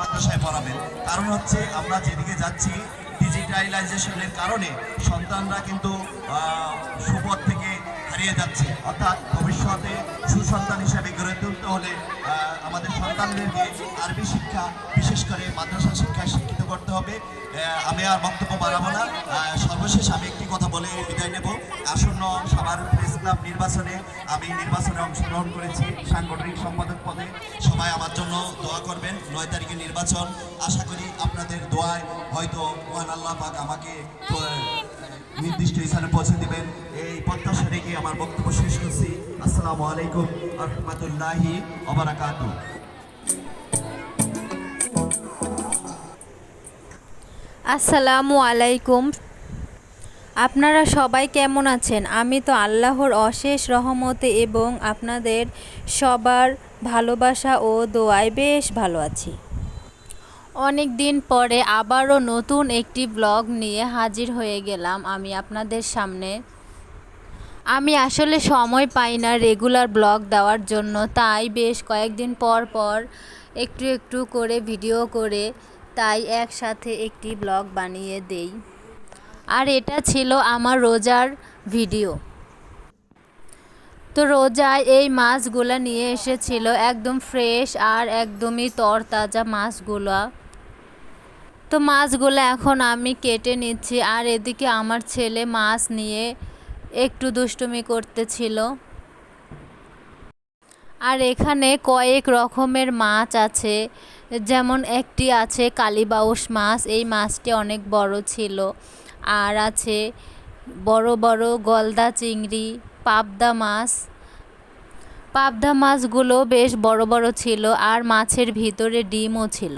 মাদ্রাসায় পড়াবেন। কারণ হচ্ছে আমরা যেদিকে যাচ্ছি ডিজিটালাইজেশনের কারণে সন্তানরা কিন্তু সুপথ থেকে হারিয়ে যাচ্ছে। অর্থাৎ ভবিষ্যতে সুসন্তান হিসেবে গড়ে তুলতে হলে আমাদের সন্তানদেরকে আরবি শিক্ষা, বিশেষ করে মাদ্রাসা শিক্ষিত করতে হবে। আমি আর বক্তব্য বাড়াবো না। সর্বশেষ আমি একটি কথা বলে বিদায় নেব। আসন্ন সবার প্রেস ক্লাব নির্বাচনে আমি নির্বাচনে অংশগ্রহণ করেছি সাংগঠনিক সম্পাদক পদে। সবাই আমার জন্য দোয়া করবেন। নয় তারিখে নির্বাচন। আশা করি আপনাদের দোয়ায় হয়তো মহান আল্লাহ পাক আমাকে নির্দিষ্ট স্থানে পৌঁছে দেবেন। এই প্রত্যাশা রেখে আমার বক্তব্য শেষ করছি। আসসালামু আলাইকুম রহমতুল্লাহি ওবারাকাতু আসসালামু আলাইকুম। আপনারা সবাই কেমন আছেন? আমি তো আল্লাহর অশেষ রহমতে এবং আপনাদের সবার ভালোবাসা ও দোয়ায় বেশ ভালো আছি। অনেক দিন পরে আবারও নতুন একটি ব্লগ নিয়ে হাজির হয়ে গেলাম আমি আপনাদের সামনে। আমি আসলে সময় পাই না রেগুলার ব্লগ দেওয়ার জন্য, তাই বেশ কয়েকদিন পর পর একটু একটু করে ভিডিও করে তাই একসাথে একটি ব্লগ বানিয়ে দেই। আর এটা ছিল আমার রোজার ভিডিও। তো রোজায় এই মাছগুলো নিয়ে এসেছিল একদম ফ্রেশ আর একদমই তরতাজা মাছগুলো। তো মাছগুলো এখন আমি কেটে নিচ্ছি আর এদিকে আমার ছেলে মাছ নিয়ে একটু দুষ্টুমি করতেছিল। আর এখানে কয়েক রকমের মাছ আছে। যেমন একটি আছে কালীবাউস মাছ, এই মাছটি অনেক বড় ছিল। আর আছে বড় বড় গলদা চিংড়ি, পাবদা মাছ। পাবদা মাছগুলো বেশ বড় বড় ছিল আর মাছের ভিতরে ডিমও ছিল।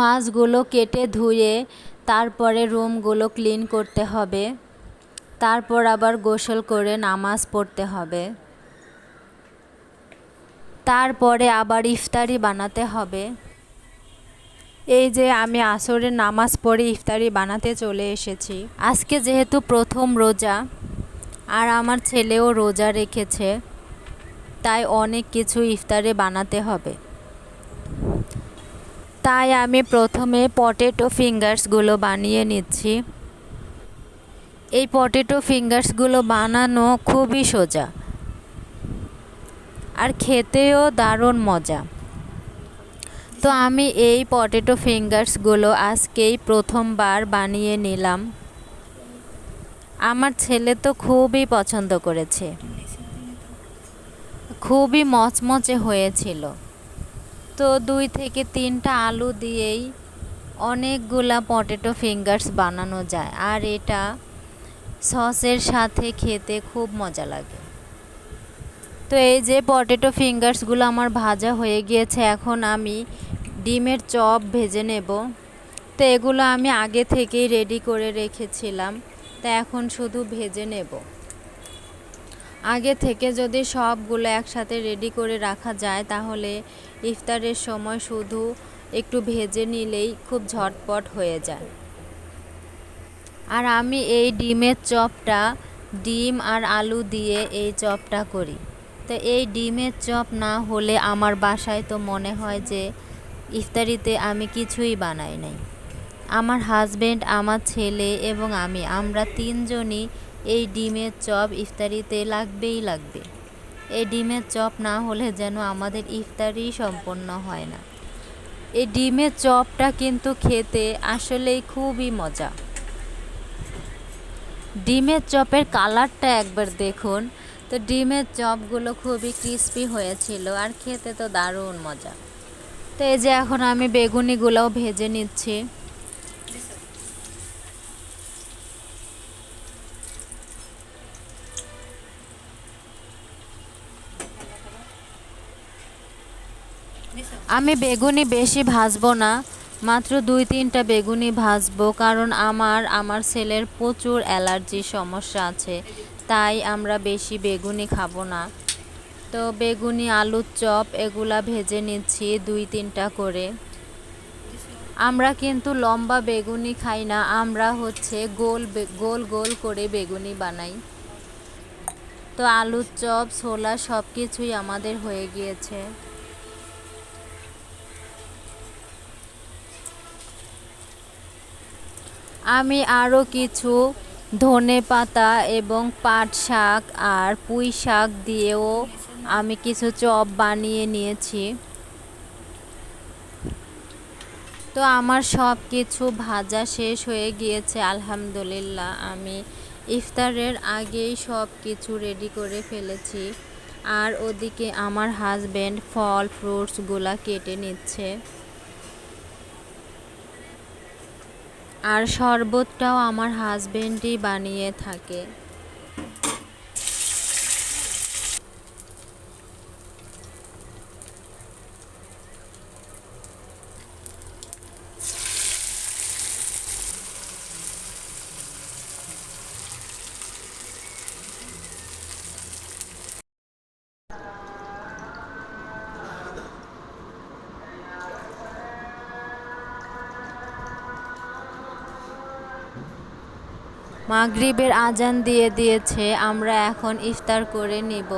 মাছগুলো কেটে ধুয়ে তারপরে রুমগুলো ক্লিন করতে হবে। তারপর আবার গোসল করে নামাজ পড়তে হবে। তারপরে আবার ইফতারি বানাতে হবে। এই যে আমি আসরের নামাজ পড়ে ইফতারি বানাতে চলে এসেছি। আজকে যেহেতু প্রথম রোজা, আর আমার ছেলেও রোজা রেখেছে, তাই অনেক কিছু ইফতারে বানাতে হবে। তাই আমি প্রথমে পটেটো ফিঙ্গার্সগুলো বানিয়ে নিচ্ছি। এই পটেটো ফিঙ্গার্সগুলো বানানো খুবই সোজা। আর খেতেও দারুণ মজা। তো আমি এই পটেটো ফিঙ্গার্সগুলো আজকেই প্রথমবার বানিয়ে নিলাম। আমার ছেলে তো খুবই পছন্দ করেছে। খুবই মচমচে হয়েছিল। তো দুই থেকে তিনটা আলু দিয়েই অনেকগুলা পটেটো ফিঙ্গার্স বানানো যায়। আর এটা সসের সাথে খেতে খুব মজা লাগে। তো এই যে পটেটো ফিঙ্গার্সগুলো আমার ভাজা হয়ে গিয়েছে, এখন আমি ডিমের চপ ভেজে নেব। তো এগুলো আমি আগে থেকেই রেডি করে রেখেছিলাম। তো এখন শুধু ভেজে নেব। আগে থেকে যদি সবগুলো একসাথে রেডি করে রাখা যায়, তাহলে ইফতারের সময় শুধু একটু ভেজে নিলেই খুব ঝটপট হয়ে যায়। আর আমি এই ডিমের চপটা, ডিম আর আলু দিয়ে এই চপটা করি। তো এই ডিমের চপ না হলে আমার বাসায় তো মনে হয় যে ইফতারিতে আমি কিছুই বানাই নাই। আমার হাজবেন্ড আমার ছেলে এবং আমি, আমরা তিনজনই এই ডিমের চপ ইফতারিতে লাগবেই লাগবে। এই ডিমের চপ না হলে যেন আমাদের ইফতারি সম্পন্ন হয় না। এই ডিমের চপটা কিন্তু খেতে আসলেই খুবই মজা। ডিমের চপের কালারটা একবার দেখুন। তো ডিমের চপগুলো খুবই ক্রিস্পি হয়েছিল আর খেতে তো দারুণ মজা। তো এই যে এখন আমি বেগুনিগুলোও ভেজে নিচ্ছি। আমি বেগুনি বেশি ভাজবো না, মাত্র দুই তিনটা বেগুনি ভাজবো কারণ আমার আমার ছেলের প্রচুর অ্যালার্জির সমস্যা আছে, তাই আমরা বেশি বেগুনি খাব না। তো বেগুনি, আলুর চপ এগুলা ভেজে নিচ্ছি দুই তিনটা করে। আমরা কিন্তু লম্বা বেগুনি খাই না, আমরা হচ্ছে গোল গোল গোল করে বেগুনি বানাই। তো আলুর চপ, ছোলা সব কিছুই আমাদের হয়ে গিয়েছে। আমি আরও কিছু ধনে পাতা এবং পাট শাক আর পুঁই শাক দিয়েও আমি কিছু চপ বানিয়ে নিয়েছি। তো আমার সব কিছু ভাজা শেষ হয়ে গিয়েছে, আলহামদুলিল্লাহ। আমি ইফতারের আগেই সব কিছু রেডি করে ফেলেছি। আর ওদিকে আমার হাজবেন্ড ফল ফ্রুটসগুলা কেটে নিচ্ছে। আর শরবতটাও আমার হাজবেন্ডই বানিয়ে থাকে। মাগরিবের আজান দিয়ে দিয়েছে, আমরা এখন ইফতার করে নিব।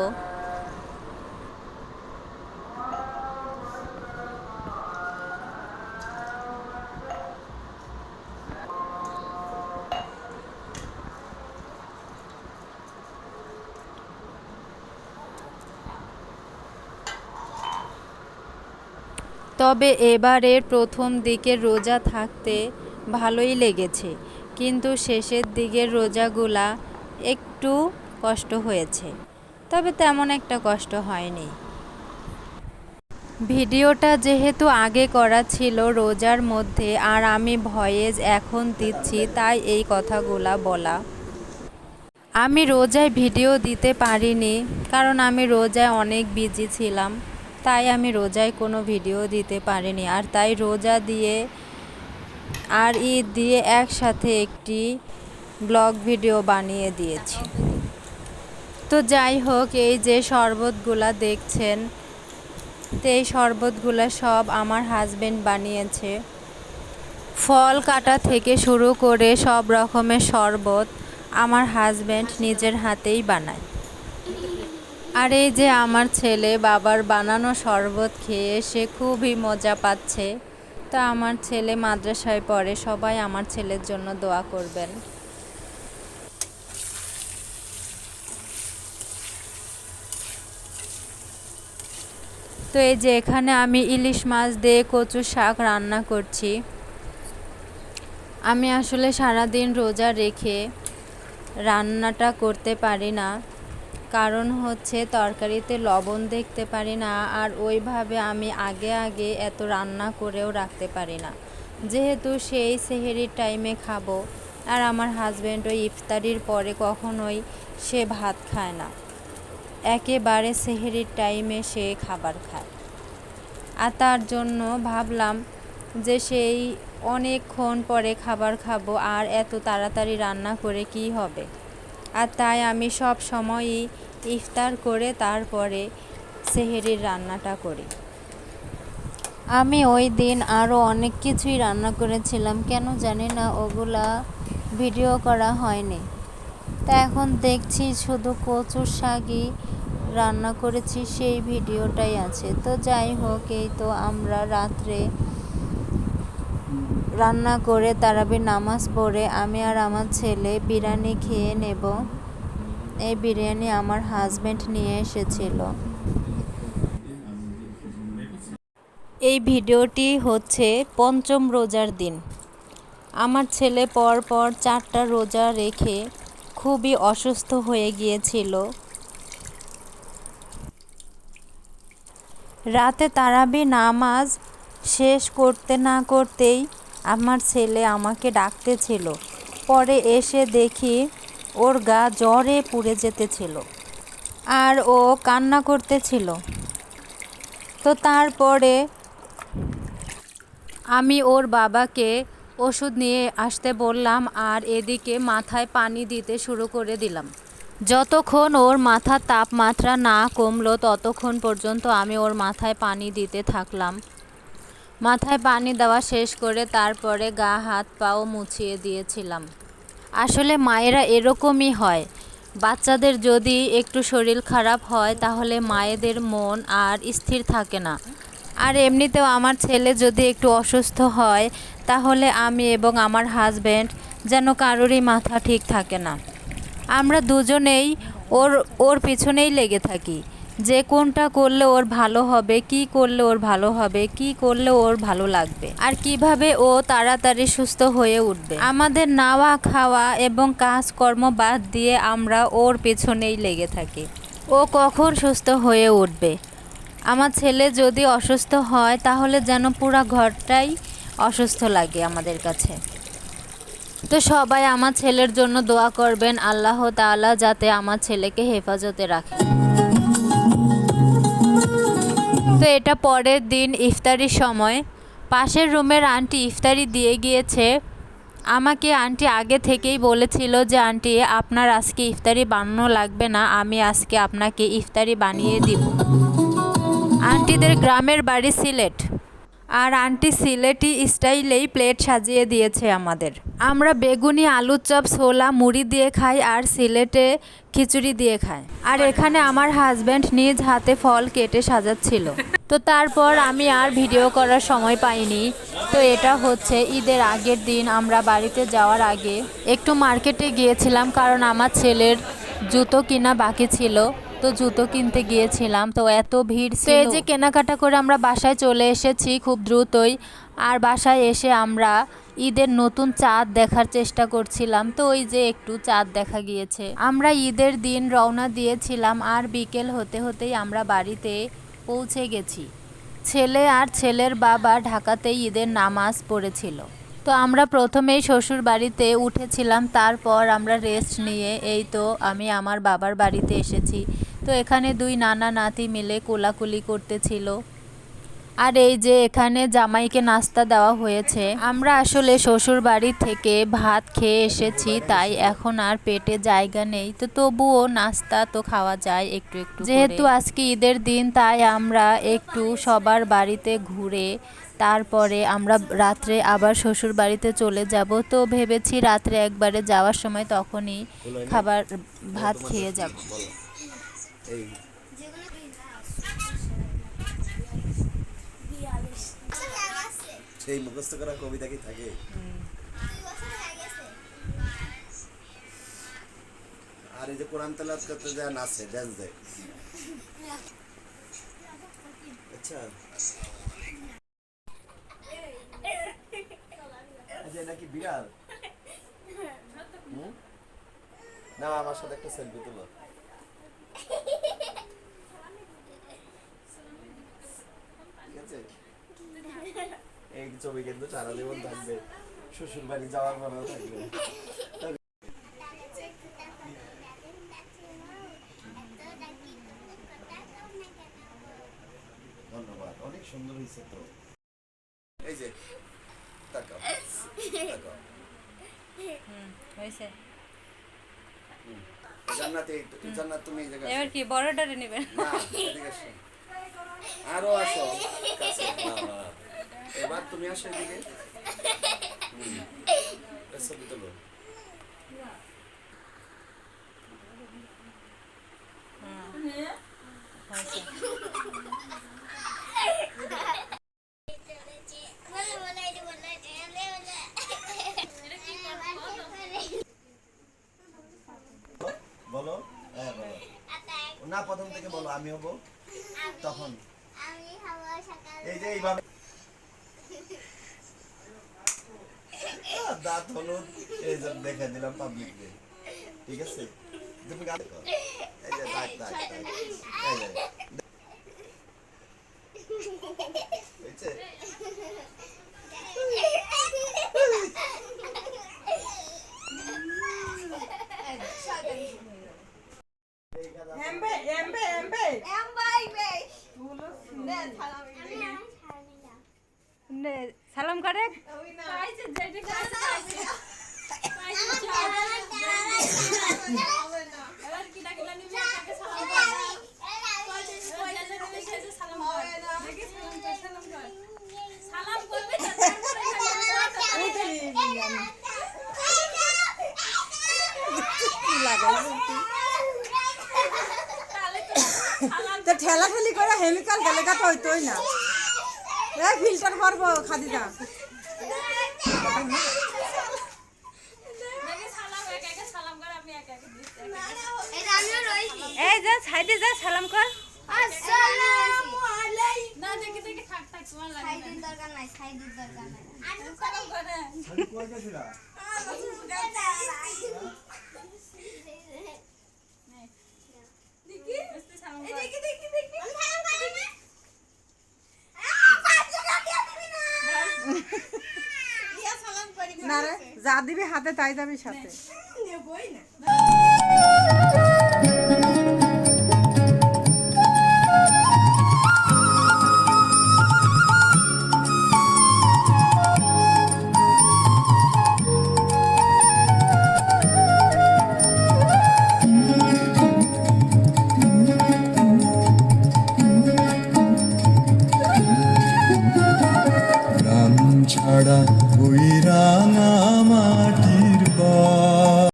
তবে এবারের প্রথম দিকের রোজা থাকতে ভালোই লেগেছে। কিন্তু শেষের দিকের রোজাগুলা একটু কষ্ট হয়েছে, তবে তেমন একটা কষ্ট হয়নি। ভিডিওটা যেহেতু আগে করা ছিল রোজার মধ্যে আর আমি ভয়েস এখন দিচ্ছি, তাই এই কথাগুলা বলা। আমি রোজায় ভিডিও দিতে পারিনি, কারণ আমি রোজায় অনেক বিজি ছিলাম, তাই আমি রোজায় কোনো ভিডিও দিতে পারিনি, আর তাই রোজা দিয়ে আর ঈদ দিয়ে একসাথে একটি ব্লগ ভিডিও বানিয়ে দিয়েছি। তো যাই হোক, এই যে শরবতগুলা দেখছেন, তো এই শরবতগুলা সব আমার হাজবেন্ড বানিয়েছে। ফল কাটা থেকে শুরু করে সব রকমের শরবত আমার হাজবেন্ড নিজের হাতেই বানায়। আর এই যে আমার ছেলে বাবার বানানো শরবত খেয়ে সে খুবই মজা পাচ্ছে। তা আমার ছেলে মাদ্রাসায় পড়ে, সবাই আমার ছেলের জন্য দোয়া করবেন। তো এই যে এখানে আমি ইলিশ মাছ দিয়ে কচু শাক রান্না করছি। আমি আসলে সারাদিন রোজা রেখে রান্নাটা করতে পারি না। কারণ হচ্ছে তরকারিতে লবণ দেখতে পারি না আর ওইভাবে আমি আগে আগে এত রান্না করেও রাখতে পারি না। যেহেতু সেই সেহেরির টাইমে খাব আর আমার হাজব্যান্ড ওই ইফতারির পরে কখনোই সে ভাত খায় না। একেবারে সেহেরির টাইমে সে খাবার খায়। আর তার জন্য ভাবলাম যে সেই অনেকক্ষণ পরে খাবার খাব আর এত তাড়াতাড়ি রান্না করে কি হবে? আর তাই আমি সব সময়ই ইফতার করে তারপরে সেহেরির রান্নাটা করি। আমি ওই দিন আরও অনেক কিছুই রান্না করেছিলাম, কেন জানি না ওগুলা ভিডিও করা হয়নি। তা এখন দেখছি শুধু কচুর শাকই রান্না করেছি, সেই ভিডিওটাই আছে। তো যাই হোক, এই তো আমরা রাত্রে রান্না করে তারাবির নামাজ পড়ে আমি আর আমার ছেলে বিরিয়ানি খেয়ে নেব। এই বিরিয়ানি আমার হাজব্যান্ড নিয়ে এসেছিল। এই ভিডিওটি হচ্ছে পঞ্চম রোজার দিন। আমার ছেলে পরপর চারটা রোজা রেখে খুবই অসুস্থ হয়ে গিয়েছিল। রাতে তারাবি নামাজ শেষ করতে না করতেই আমার ছেলে আমাকে ডাকতেছিল পরে এসে দেখি ওর গা জ্বরে পুড়ে যেতেছিল আর ও কান্না করতেছিল তো তারপরে আমি ওর বাবাকে ওষুধ নিয়ে আসতে বললাম আর এদিকে মাথায় পানি দিতে শুরু করে দিলাম। যতক্ষণ ওর মাথার তাপমাত্রা না কমলো ততক্ষণ পর্যন্ত আমি ওর মাথায় পানি দিতে থাকলাম। মাথায় পানি দেওয়া শেষ করে তারপরে গা, হাত, পাও মুছিয়ে দিয়েছিলাম। আসলে মায়েরা এরকমই হয়। বাচ্চাদের যদি একটু শরীর খারাপ হয়, তাহলে মায়েদের মন আর স্থির থাকে না। আর এমনিতেও আমার ছেলে যদি একটু অসুস্থ হয়, তাহলে আমি এবং আমার হাজব্যান্ড যেন কারোরই মাথা ঠিক থাকে না। আমরা দুজনেই ওর ওর পিছনেই লেগে থাকি। যে কোনটা করলে ওর ভালো হবে, কি করলে ওর ভালো হবে, কি করলে ওর ভালো লাগবে, আর কীভাবে ও তাড়াতাড়ি সুস্থ হয়ে উঠবে। আমাদের নাওয়া, খাওয়া এবং কাজকর্ম বাদ দিয়ে আমরা ওর পেছনেই লেগে থাকি। ও কখন সুস্থ হয়ে উঠবে? আমার ছেলে যদি অসুস্থ হয়, তাহলে যেন পুরো ঘরটাই অসুস্থ লাগে আমাদের কাছে। তো সবাই আমার ছেলের জন্য দোয়া করবেন, আল্লাহ তাআলা যাতে আমার ছেলেকে হেফাজতে রাখে। তো এটা পরের দিন ইফতারির সময়। পাশের রুমের আন্টি ইফতারি দিয়ে গিয়েছে। আমাকে আন্টি আগে থেকেই বলেছিল যে, আন্টি, আপনার আজকে ইফতারি বানানো লাগবে না, আমি আজকে আপনাকে ইফতারি বানিয়ে দিব। আন্টিদের গ্রামের বাড়ি সিলেট। আর আন্টি সিলেটি স্টাইলেই প্লেট সাজিয়ে দিয়েছে আমাদের। আমরা বেগুনি, আলুর চপ, ছোলা, মুড়ি দিয়ে খাই আর সিলেটে খিচুড়ি দিয়ে খাই। আর এখানে আমার হাজব্যান্ড নিজ হাতে ফল কেটে সাজাচ্ছিল। তো তারপর আমি আর ভিডিও করার সময় পাইনি। তো এটা হচ্ছে ঈদের আগের দিন। আমরা বাড়িতে যাওয়ার আগে একটু মার্কেটে গিয়েছিলাম কারণ আমার ছেলের জুতো কিনা বাকি ছিল। তো জুতো কিনতে গিয়েছিলাম তো এত ভিড় ছিল। যে কেনাকাটা করে আমরা বাসায় চলে এসেছি খুব দ্রুতই আর বাসায় এসে আমরা ঈদের নতুন চাঁদ দেখার চেষ্টা করছিলাম তো ওই যে একটু চাঁদ দেখা গিয়েছে। আমরা ঈদের দিন রওনা দিয়েছিলাম আর বিকেল হতে হতেই আমরা বাড়িতে পৌঁছে গেছি। ছেলে আর ছেলের বাবা ঢাকাতেই ঈদের নামাজ পড়েছিল। তো আমরা প্রথমেই শ্বশুর বাড়িতে উঠেছিলাম তারপর আমরা রেস্ট নিয়ে এই তো আমি আমার বাবার বাড়িতে এসেছি। তো এখানে দুই নানা নাতি মিলে কোলাকুলি করতেছিল। আর এই যে এখানে জামাইকে নাস্তা দেওয়া হয়েছে আমরা আসলে শ্বশুর বাড়ি থেকে ভাত খেয়ে এসেছি তাই এখন আর পেটে জায়গা নেই। তো তবুও নাস্তা তো খাওয়া যায় একটু একটু যেহেতু আজকে ঈদের দিন তাই আমরা একটু সবার বাড়িতে ঘুরে তারপরে আমরা রাত্রে আবার শ্বশুর বাড়িতে চলে যাব। তো ভেবেছি রাত্রে একবারে যাওয়ার সময় তখনই খাবার ভাত খেয়ে যাব। এই। সেই মুখস্থ করা কবিতা কি থাকে? আর এই যে কোরআন তেলাত করতে যায়, নাচে ড্যান্স দেয়। আচ্ছা। আচ্ছা বিড়াল? না আমার সাথে একটা সেলফি তুলো ঠিক আছে এই ছবি কিন্তু সারা জীবন থাকবে। শ্বশুর বাড়ি যাওয়ার পরেও থাকবে। ধন্যবাদ অনেক সুন্দর হয়েছে তো। এই যে তাকাও তাকাও। হয়েছে। জান্নাতে তুমি এই জায়গায় এবার কি বড়টারে নেবেন না এদিকে আসো আরও আসো কাছে না, না, না। তুমি আসো এদিকে। ছবি তোলো বলো। হ্যাঁ না প্রথম থেকে বলো আমি হব তখন আমি হব সকাল। এই যে এইভাবে দাঁত হলুদ এই জন্য দেখে দিলাম পাবলিকদের ঠিক আছে তুমি গান দেখো এই যে দাঁত দাঁত এই যে হয়েছে Embe, embe, embe. Embe, embe. Ne, salam. সালাম করে। তো ঠেলা ঠেলি করে হেমিকাল গেলে তো হইতোই না। এ ফিল্টার করব খাদিজা। এই যা সাইডে যা সালাম কর। আসসালামু আলাইকুম। সাইডের দরকার নাই সাইডের দরকার নাই। আমি করে না যা দিবি হাতে তাই যাবি সাথে। নেবই Buirana